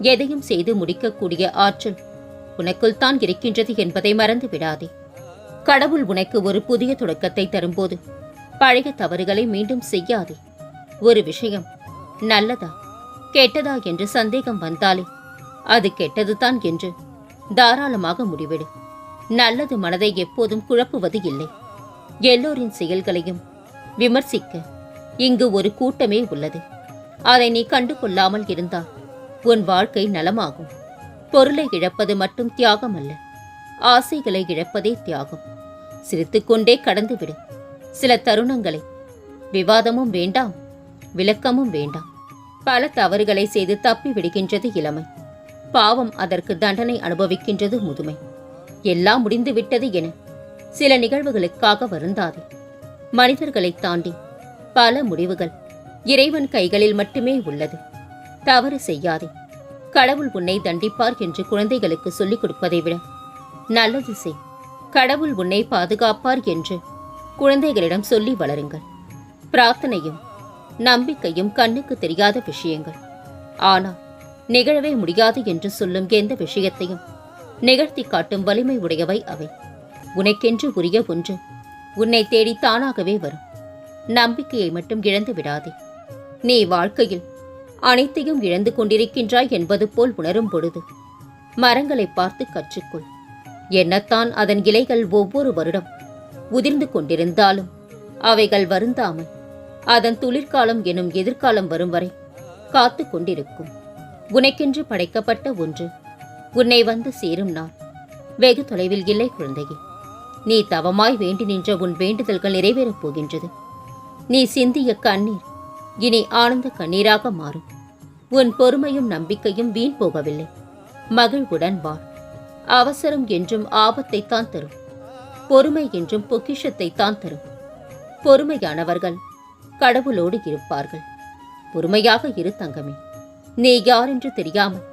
எதையும் செய்து முடிக்கக்கூடிய ஆற்றல் உனக்குள் தான் இருக்கின்றது என்பதை மறந்து விடாதே. கடவுள் உனக்கு ஒரு புதிய தொடக்கத்தை தரும்போது பழைய தவறுகளை மீண்டும் செய்யாதே. ஒரு விஷயம் நல்லதா கெட்டதா என்று சந்தேகம் வந்தாலே அது கெட்டதுதான் என்று தாராளமாக முடிவிடு. நல்லது மனதை எப்போதும் குழப்புவது இல்லை. எல்லோரின் செயல்களையும் விமர்சிக்க இங்கு ஒரு கூட்டமே உள்ளது. அதை நீ கண்டு கொள்ளாமல் இருந்தால் உன் வாழ்க்கை நலமாகும். பொருளை இழப்பது மட்டும் தியாகம் அல்ல ஆசைகளை இழப்பதே தியாகம். சிரித்துக்கொண்டே கடந்துவிடு. சில தருணங்களை. விவாதமும் வேண்டாம். விளக்கமும் வேண்டாம். பல தவறுகளை செய்து தப்பி விடுகின்றது இளமை. பாவம் அதற்கு தண்டனை அனுபவிக்கின்றது முதுமை. எல்லாம் முடிந்துவிட்டது என. சில நிகழ்வுகளுக்காக வருந்தாதே. மனிதர்களை தாண்டி பல முடிவுகள். இறைவன் கைகளில் மட்டுமே உள்ளது. தவறு செய்யாதே. கடவுள் உன்னை தண்டிப்பார் என்று குழந்தைகளுக்கு சொல்லிக் கொடுப்பதை விட. நல்லது செய். கடவுள் உன்னை பாதுகாப்பார் என்று குழந்தைகளிடம் சொல்லி வளருங்கள். பிரார்த்தனையும் நம்பிக்கையும் கண்ணுக்கு தெரியாத விஷயங்கள். ஆனால் நிகழவே முடியாது என்று சொல்லும் எந்த விஷயத்தையும் நிகழ்த்தி காட்டும் வலிமை உடையவை அவை. உனக்கென்று உரிய ஒன்று உன்னை தேடி தானாகவே வரும். நம்பிக்கையை மட்டும் இழந்து விடாதே. நீ வாழ்க்கையில் அனைத்தையும் இழந்து கொண்டிருக்கின்றாய் என்பது போல் உணரும் பொழுது மரங்களை பார்த்து கற்றுக்கொள். என்னத்தான் அதன் இலைகள் ஒவ்வொரு வருடம் உதிர்ந்து கொண்டிருந்தாலும் அவைகள் வருந்தாமல் அதன் துளிர்காலம் எனும் எதிர்காலம் வரும் வரை காத்து கொண்டிருக்கும். உனக்கென்று படைக்கப்பட்ட ஒன்று உன்னை வந்து சேரும் நான். வெகு தொலைவில் இல்லை குழந்தையே நீ தவமாய் வேண்டி நின்ற உன் வேண்டுதல்கள் நிறைவேறப் போகின்றது. நீ சிந்திய கண்ணீர் இனி ஆனந்த கண்ணீராக மாறும். உன் பொறுமையும் நம்பிக்கையும் வீண் போகவில்லை. மகிழ்வுடன் வாழ் அவசரம் என்றும் ஆபத்தைத்தான் தரும். பொறுமை என்றும் பொக்கிஷத்தை தான் தரும். பொறுமையானவர்கள் கடவுளோடு இருப்பார்கள். பொறுமையாக இரு தங்கமே. நீ யாரென்று தெரியாமல்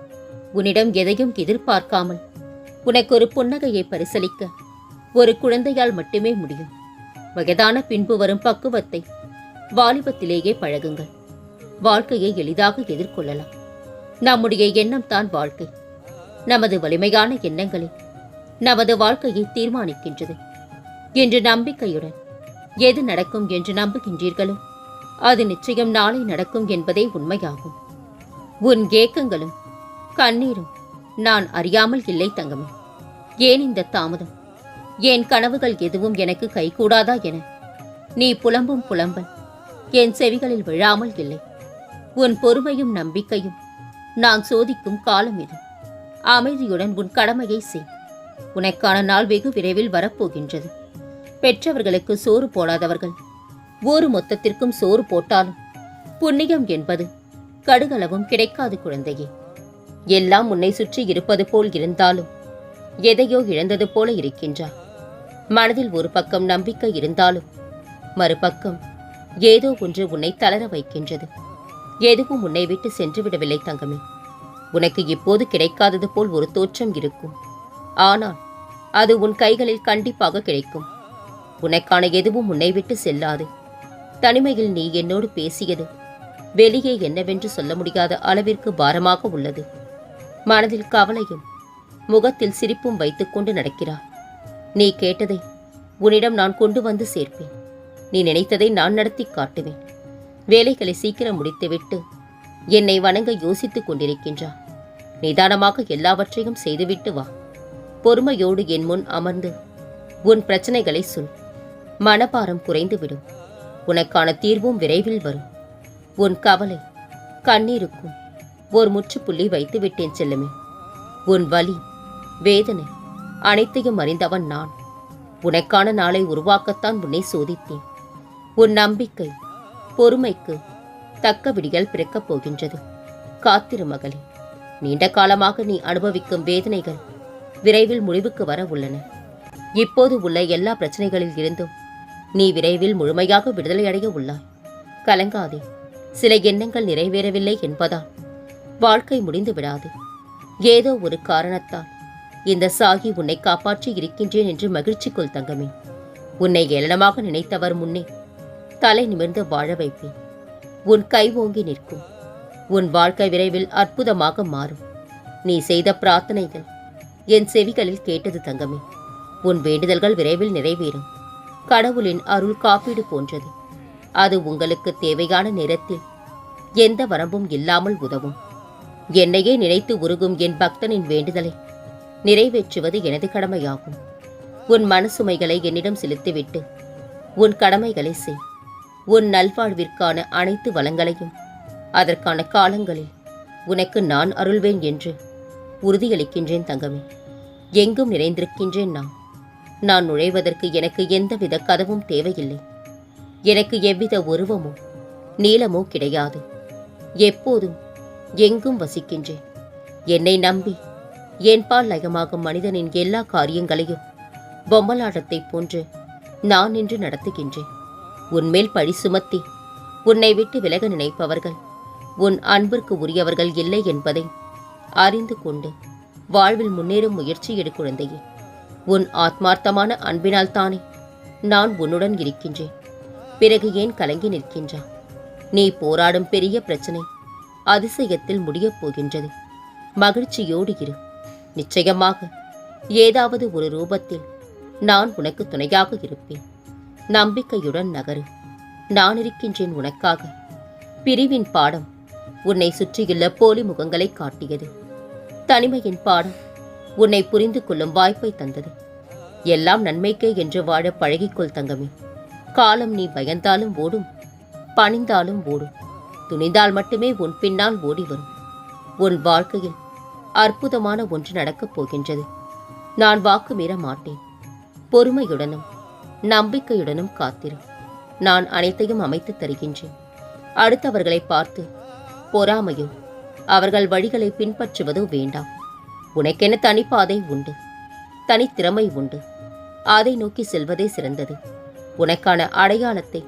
உன்னிடம் எதையும் எதிர்பார்க்காமல் உனக்கு ஒரு புன்னகையை பரிசலிக்க ஒரு குழந்தையால் மட்டுமே முடியும். வயதான பின்பு வரும் பக்குவத்தை வாலிபத்திலேயே பழகுங்கள். வாழ்க்கையை எளிதாக எதிர்கொள்ளலாம். நம்முடைய எண்ணம் தான் வாழ்க்கை. நமது வலிமையான எண்ணங்களே நமது வாழ்க்கையை தீர்மானிக்கின்றது. என்று நம்பிக்கையுடன் எது நடக்கும் என்று நம்புகின்றீர்களோ அது நிச்சயம் நாளை நடக்கும் என்பதே உண்மையாகும். உன் ஏக்கங்களும் கண்ணீரும் நான் அறியாமல் இல்லை தங்கமே. ஏன் இந்த தாமதம்? என் கனவுகள் எதுவும் எனக்கு கைகூடாதா என? நீ புலம்பும் புலம்பல். என் செவிகளில் விழாமல் இல்லை. உன் பொறுமையும் நம்பிக்கையும் நான் சோதிக்கும் காலம் இது. அமைதியுடன் உன் கடமையை செய். உனக்கான நாள் வெகு விரைவில் வரப்போகின்றது. பெற்றவர்களுக்கு சோறு போடாதவர்கள். ஊர் மொத்தத்திற்கும் சோறு போட்டாலும் புண்ணியம் என்பது கடுகளவும் கிடைக்காது குழந்தையே. எல்லாம் உன்னை சுற்றி இருப்பது போல் இருந்தாலும் எதையோ இழந்தது போல இருக்கின்றாய். மனதில் ஒரு பக்கம் நம்பிக்கை இருந்தாலும் மறுபக்கம் ஏதோ ஒன்று உன்னை தளர வைக்கின்றது. எதுவும் உன்னை விட்டு சென்று விடவில்லை தங்கமே. உனக்கு இப்போது கிடைக்காதது போல் ஒரு தோற்றம் இருக்கும். ஆனால் அது உன் கைகளில் கண்டிப்பாக கிடைக்கும். உனக்கான எதுவும் உன்னை விட்டு செல்லாது. தனிமையில் நீ என்னோடு பேசியது வெளியே என்னவென்று சொல்ல முடியாத அளவிற்கு பாரமாக உள்ளது. மனதில் கவலையும் முகத்தில் சிரிப்பும் வைத்துக்கொண்டு நடக்கிறார். நீ கேட்டதை உன்னிடம் நான் கொண்டு வந்து சேர்ப்பேன். நீ நினைத்ததை நான் நடத்தி காட்டுவேன். வேலைகளை சீக்கிரம் முடித்துவிட்டு என்னை வணங்க யோசித்துக் கொண்டிருக்கின்றா நிதானமாக எல்லாவற்றையும் செய்துவிட்டு வா. பொறுமையோடு என் முன் அமர்ந்து உன் பிரச்சனைகளை சொல். மனபாரம் குறைந்துவிடும். உனக்கான தீர்வும் விரைவில் வரும். உன் கவலை கண்ணீருக்கும் ஒரு முற்றுப்புள்ளி வைத்து விட்டேன் செல்லுமே. உன் வலி வேதனை அனைத்தையும் அறிந்தவன் நான். உனக்கான நாளை உருவாக்கத்தான் உன்னை சோதித்தேன். உன் நம்பிக்கை பொறுமைக்கு தக்க விடிகள் பிறக்கப் போகின்றது. காத்திரு மகளே நீண்ட காலமாக நீ அனுபவிக்கும் வேதனைகள் விரைவில் முடிவுக்கு வர உள்ளன. இப்போது உள்ள எல்லா பிரச்சனைகளில் இருந்தும் நீ விரைவில் முழுமையாக விடுதலையடைய உள்ளாய். கலங்காதே சில எண்ணங்கள் நிறைவேறவில்லை என்பதால் வாழ்க்கை முடிந்து விடாது. ஏதோ ஒரு காரணத்தால் இந்த சாகி உன்னை காப்பாற்றி இருக்கின்றேன் என்று மகிழ்ச்சிக்குள் தங்கமே. உன்னை ஏளனமாக நினைத்தவர் முன்னே தலை நிமிர்ந்து வாழ வைப்பேன். உன் கை ஓங்கி நிற்கும். உன் வாழ்க்கை விரைவில் அற்புதமாக மாறும். நீ செய்த பிரார்த்தனைகள் என் செவிகளில் கேட்டது தங்கமே. உன் வேண்டுதல்கள் விரைவில் நிறைவேறும். கடவுளின் அருள் காப்பீடு போன்றது. அது உங்களுக்கு தேவையான நேரத்தில் எந்த வரம்பும் இல்லாமல் உதவும். என்னையே நினைத்து உருகும் என் பக்தனின் வேண்டுதலை நிறைவேற்றுவது எனது கடமையாகும். உன் மனசுமைகளை என்னிடம் செலுத்திவிட்டு உன் கடமைகளை செய். உன் நல்வாழ்விற்கான அனைத்து வளங்களையும். அதற்கான காலங்களில் உனக்கு நான் அருள்வேன் என்று உறுதியளிக்கின்றேன் தங்கமே. எங்கும் நிறைந்திருக்கின்றேன் நான். நான் நுழைவதற்கு எனக்கு எந்தவித கதவும் தேவையில்லை. எனக்கு எவ்வித உருவமோ நீளமோ கிடையாது. எப்போதும் எங்கும் வசிக்கின்றேன். என்னை நம்பி என்பால் லயமாகும் மனிதனின் எல்லா காரியங்களையும் பொம்மலாட்டத்தைப் போன்று நான் நின்று நடத்துகின்றேன். உன்மேல் பழி சுமத்தி உன்னை விட்டு விலக நினைப்பவர்கள் உன் அன்பிற்கு உரியவர்கள் இல்லை என்பதை அறிந்து கொண்டு வாழ்வில் முன்னேறும் முயற்சி எடு குழந்தையே. உன் ஆத்மார்த்தமான அன்பினால் தானே நான் உன்னுடன் இருக்கின்றேன். பிறகு ஏன் கலங்கி நிற்கின்றா நீ போராடும் பெரிய பிரச்சனை அதிசயத்தில் முடியப் போகின்றது. மகிழ்ச்சியோடு இரு. நிச்சயமாக ஏதாவது ஒரு ரூபத்தில் நான் உனக்கு துணையாக இருப்பேன். நம்பிக்கையுடன் நகரு. நான் இருக்கின்றேன் உனக்காக. பிரிவின் பாடம் உன்னை சுற்றியுள்ள போலி முகங்களை காட்டியது. தனிமையின் பாடம் உன்னை புரிந்து கொள்ளும் வாய்ப்பை தந்தது. எல்லாம் நன்மைக்கே என்று வாழ பழகிக்கொள் தங்கமே. காலம் நீ பயந்தாலும் ஓடும் பணிந்தாலும் ஓடும். துணிந்தால் மட்டுமே உன் பின்னால் ஓடி வரும். உன் வாழ்க்கையில் அற்புதமான ஒன்று நடக்கப் போகின்றது. நான் வாக்கு மீற மாட்டேன். பொறுமையுடனும் நம்பிக்கையுடனும் காத்திரு. நான் அனைத்தையும் அமைத்து தருகின்றேன். அடுத்தவர்களை பார்த்து பொறாமையோ அவர்கள் வழிகளை பின்பற்றுவதோ வேண்டாம். உனக்கென தனிப்பாதை உண்டு. தனித்திறமை உண்டு. அதை நோக்கி செல்வதே சிறந்தது. உனக்கான அடையாளத்தை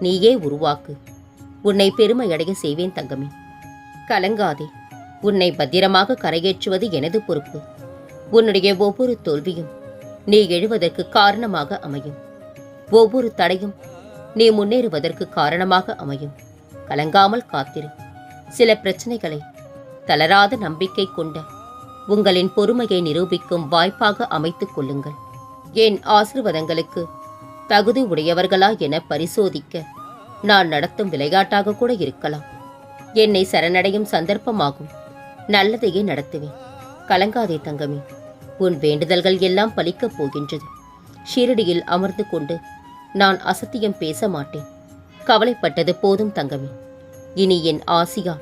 நீயே உருவாக்கு. உன்னை பெருமையடைய செய்வேன் தங்கமே. கலங்காதே. உன்னை பத்திரமாக கரையேற்றுவது எனது பொறுப்பு. உன்னுடைய ஒவ்வொரு தோல்வியும் நீ எழுவதற்கு காரணமாக அமையும். ஒவ்வொரு தடையும் நீ முன்னேறுவதற்கு காரணமாக அமையும். கலங்காமல் காத்திரு. சில பிரச்சனைகளை தளராத நம்பிக்கை கொண்ட உங்களின் பொறுமையை நிரூபிக்கும் வாய்ப்பாக அமைத்துக் கொள்ளுங்கள். என் ஆசிர்வாதங்களுக்கு தகுதி உடையவர்களா என பரிசோதிக்க நான் நடத்தும் விளையாட்டாக கூட இருக்கலாம். என்னை சரணடையும் சந்தர்ப்பமாகும். நல்லதையே நடத்துவேன். கலங்காதே தங்கமே. உன் வேண்டுதல்கள் எல்லாம் பலிக்கப் போகின்றது. ஷீரடியில் அமர்ந்து கொண்டு நான் அசத்தியம் பேச மாட்டேன். கவலைப்பட்டது போதும் தங்கமே. இனி என் ஆசியா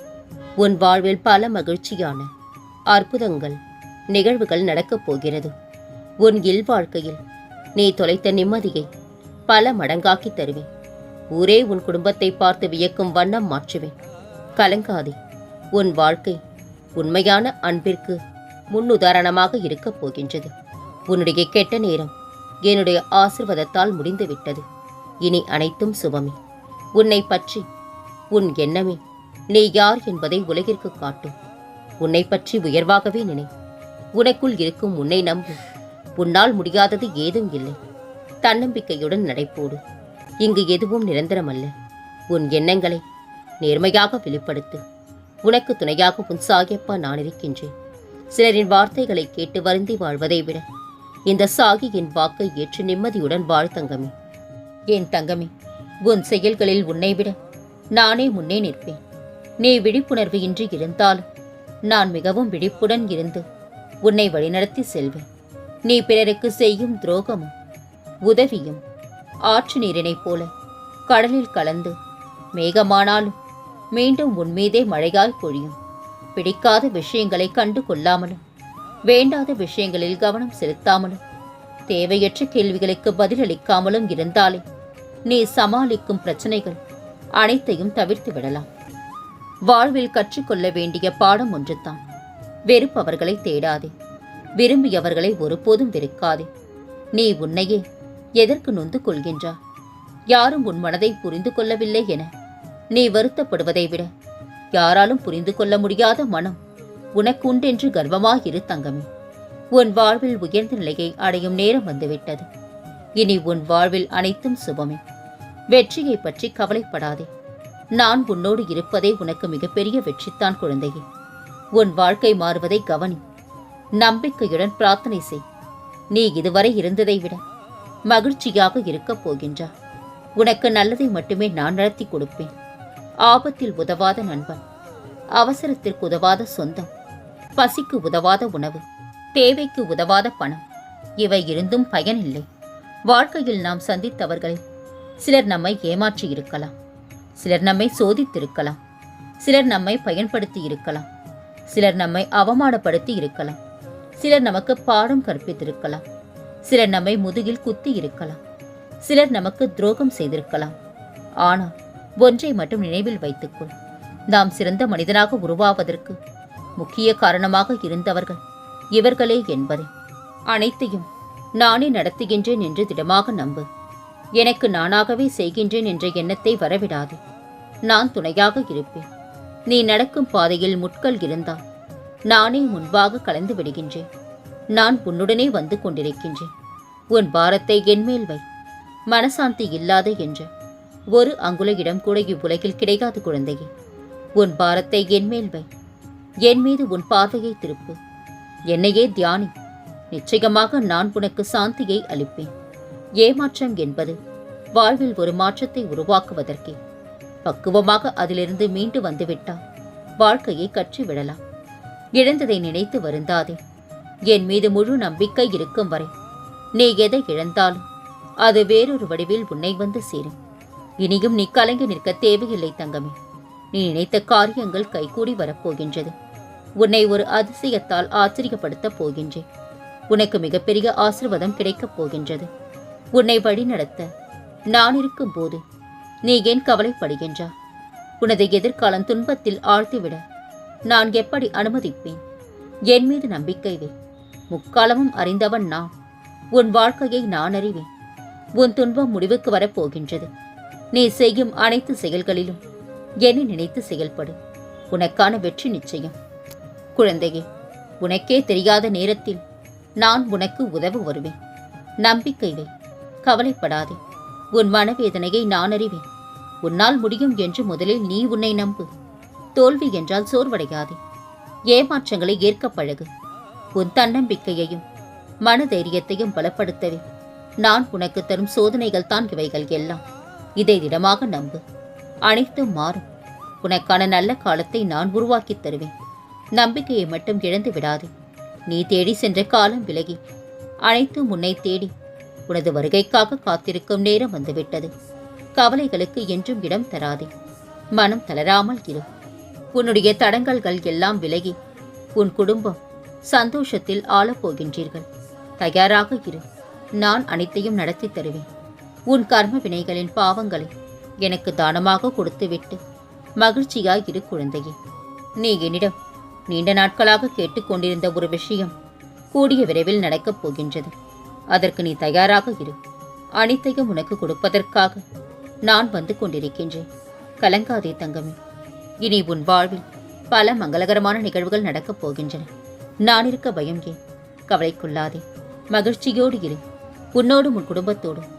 உன் வாழ்வில் பல மகிழ்ச்சியான அற்புதங்கள் நிகழ்வுகள் நடக்கப் போகிறது. உன் இல்வாழ்க்கையில் நீ தொலைத்த நிம்மதியை பல மடங்காக்கி தருவேன். ஊரே உன் குடும்பத்தை பார்த்து வியக்கும் வண்ணம் மாற்றுவேன். கலங்காதே உன் வாழ்க்கை உண்மையான அன்பிற்கு முன்னுதாரணமாக இருக்கப் போகின்றது. உன்னுடைய கெட்ட நேரம் என்னுடைய ஆசிர்வாதத்தால் முடிந்துவிட்டது. இனி அனைத்தும் சுபமே. உன்னை பற்றி உன் எண்ணமே நீ யார் என்பதை உலகிற்கு காட்டும். உன்னை பற்றி உயர்வாகவே நினை. உனக்குள் இருக்கும் உன்னை நம்பு. உன்னால் முடியாதது ஏதும் இல்லை. தன்னம்பிக்கையுடன் நடைபோடு. இங்கு எதுவும் நிரந்தரமல்ல. உன் எண்ணங்களை நேர்மையாக வெளிப்படுத்து. உனக்கு துணையாக உன் சாகியப்பா நான் இருக்கின்றேன். சிலரின் வார்த்தைகளை கேட்டு வருந்தி வாழ்வதை விட இந்த சாகியின் வாக்கை ஏற்று நிம்மதியுடன் வாழ் தங்கமே. என் தங்கமே உன் செயல்களில் உன்னை விட நானே முன்னே நிற்பேன். நீ விழிப்புணர்வு இன்றி இருந்தாலும் நான் மிகவும் விழிப்புடன் இருந்து உன்னை வழிநடத்தி செல்வேன். நீ பிறருக்கு செய்யும் துரோகமும் உதவியும் ஆற்று நீரினைப் போல கடலில் கலந்து மேகமானாலும் மீண்டும் உன் மீதே மழையாய் பொழியும். பிடிக்காத விஷயங்களை கண்டு கொள்ளாமலும் வேண்டாத விஷயங்களில் கவனம் செலுத்தாமலும் தேவையற்ற கேள்விகளுக்கு பதிலளிக்காமலும் இருந்தாலே நீ சமாளிக்கும் பிரச்சனைகள் அனைத்தையும் தவிர்த்து விடலாம். வாழ்வில் கற்றுக்கொள்ள வேண்டிய பாடம் ஒன்றுதான். வெறுப்பவர்களை தேடாதே. விரும்பியவர்களை ஒருபோதும் வெறுக்காதே. நீ உன்னையே எதற்கு நொந்து கொள்கின்றா? யாரும் உன் மனதை புரிந்து கொள்ளவில்லை என நீ வருத்தப்படுவதை விட யாராலும் புரிந்து கொள்ள முடியாத மனம் உனக்கு உண்டென்று கர்வமாயிரு தங்கமே. உன் வாழ்வில் உயர்ந்த நிலையை அடையும் நேரம் வந்துவிட்டது. இனி உன் வாழ்வில் அனைத்தும் சுபமே. வெற்றியை பற்றி கவலைப்படாதே. நான் உன்னோடு இருப்பதே உனக்கு மிகப்பெரிய வெற்றித்தான் குழந்தையே. உன் வாழ்க்கை மாறுவதை கவனி. நம்பிக்கையுடன் பிரார்த்தனை செய். நீ இதுவரை இருந்ததை விட மகிழ்ச்சியாக இருக்கப் போகின்றா உனக்கு நல்லதை மட்டுமே நான் நடத்தி கொடுப்பேன். ஆபத்தில் உதவாத நண்பன். அவசரத்திற்கு உதவாத சொந்தம். பசிக்கு உதவாத உணவு. தேவைக்கு உதவாத பணம். இவை இருந்தும் பயனில்லை. வாழ்க்கையில் நாம் சந்தித்தவர்களை சிலர் நம்மை ஏமாற்றி இருக்கலாம். சிலர் நம்மை சோதித்திருக்கலாம். சிலர் நம்மை பயன்படுத்தி இருக்கலாம். சிலர் நம்மை அவமானப்படுத்தி இருக்கலாம். சிலர் நமக்கு பாடம் கற்பித்திருக்கலாம். சிலர் நம்மை முதுகில் குத்தி இருக்கலாம். சிலர் நமக்கு துரோகம் செய்திருக்கலாம். ஆனால் ஒன்றை மட்டும் நினைவில் வைத்துக்கொள். நாம் சிறந்த மனிதனாக உருவாவதற்கு முக்கிய காரணமாக இருந்தவர்கள் இவர்களே என்பதை அனைத்தையும் நானே நடத்துகின்றேன் என்று திடமாக நம்பு. எனக்கு நானாகவே செய்கின்றேன் என்ற எண்ணத்தை வரவிடாது. நான் துணையாக இருப்பேன். நீ நடக்கும் பாதையில் முட்கள் இருந்தால் நானே முன்பாக கலந்து விடுகின்றேன். நான் உன்னுடனே வந்து கொண்டிருக்கின்றேன். உன் பாரத்தை என்மேல் வை. மனசாந்தி இல்லாத என்ற ஒரு அங்குல இடம் கூட இவ்வுலகில் கிடைக்காது குழந்தையே. உன் பாரத்தை என்மேல் வை. என் மீது உன் பார்வையை திருப்பு. என்னையே தியானி. நிச்சயமாக நான் உனக்கு சாந்தியை அளிப்பேன். ஏமாற்றம் என்பது வாழ்வில் ஒரு மாற்றத்தை உருவாக்குவதற்கே. பக்குவமாக அதிலிருந்து மீண்டு வந்துவிட்டால் வாழ்க்கையை கற்றுவிடலாம் இழந்ததை நினைத்து வருந்தாதே. என் மீது முழு நம்பிக்கை இருக்கும் வரை நீ எதை இழந்தாலும் அது வேறொரு வடிவில் உன்னை வந்து சேரும். இனியும் நீ கலங்கி நிற்க தேவையில்லை தங்கமே. நீ நினைத்த காரியங்கள் கைகூடி வரப்போகின்றது. உன்னை ஒரு அதிசயத்தால் ஆச்சரியப்படுத்தப் போகின்றேன். உனக்கு மிகப்பெரிய ஆசிர்வாதம் கிடைக்கப் போகின்றது. உன்னை வழிநடத்த நான் இருக்கும் போது நீ ஏன் கவலைப்படுகின்றா? உனது எதிர்காலம் துன்பத்தில் ஆழ்த்திவிட நான் எப்படி அனுமதிப்பேன்? என் மீது நம்பிக்கை வே. முக்காலமும் அறிந்தவன் நான். உன் வாழ்க்கையை நான் அறிவேன். உன் துன்பம் முடிவுக்கு வரப்போகின்றது. நீ செய்யும் அனைத்து செயல்களிலும் என்னை நினைத்து செயல்படு. உனக்கான வெற்றி நிச்சயம். குழந்தையே உனக்கே தெரியாத நேரத்தில் நான் உனக்கு உதவ வருவேன். நம்பிக்கை வை கவலைப்படாதே. உன் மனவேதனையை நான் அறிவேன். உன்னால் முடியும் என்று முதலில் நீ உன்னை நம்பு. தோல்வி என்றால் சோர்வடையாதே. ஏமாற்றங்களை ஏற்க பழகு. உன் தன்னம்பிக்கையையும் மனதைரியத்தையும் பலப்படுத்தவே நான் உனக்கு தரும் சோதனைகள் தான் இவைகள் எல்லாம். இதை திடமாக நம்பு. அனைத்தும் மாறும். உனக்கான நல்ல காலத்தை நான் உருவாக்கித் தருவேன். நம்பிக்கையை மட்டும் இழந்து விடாதே. நீ தேடி சென்ற காலம் விலகி. அனைத்தும் உன்னை தேடி. உனது வருகைக்காக காத்திருக்கும் நேரம் வந்துவிட்டது. கவலைகளுக்கு என்றும் இடம் தராதே. மனம் தளராமல் இரு. உன்னுடைய தடங்கல்கள் எல்லாம் விலகி. உன் குடும்பம் சந்தோஷத்தில் ஆளப் போகின்றீர்கள் தயாராக இரு. நான் அனைத்தையும் நடத்தி தருவேன். உன் கர்ம வினைகளின் பாவங்களை எனக்கு தானமாக கொடுத்துவிட்டு மகிழ்ச்சியாய் இரு குழந்தையே. நீ என்னிடம் நீண்ட நாட்களாக கேட்டுக்கொண்டிருந்த ஒரு விஷயம் கூடிய விரைவில் நடக்கப் போகின்றது. அதற்கு நீ தயாராக இரு. அனைத்தையும் உனக்கு கொடுப்பதற்காக நான் வந்து கொண்டிருக்கின்றேன். கலங்காதே தங்கமே. இனி உன் வாழ்வில் பல மங்களகரமான நிகழ்வுகள் நடக்கப் போகின்றன. நான் இருக்க பயம் ஏன்? கவலைக்குள்ளாதே. மகிழ்ச்சியோடு இரு. உன்னோடும் உன் குடும்பத்தோடும்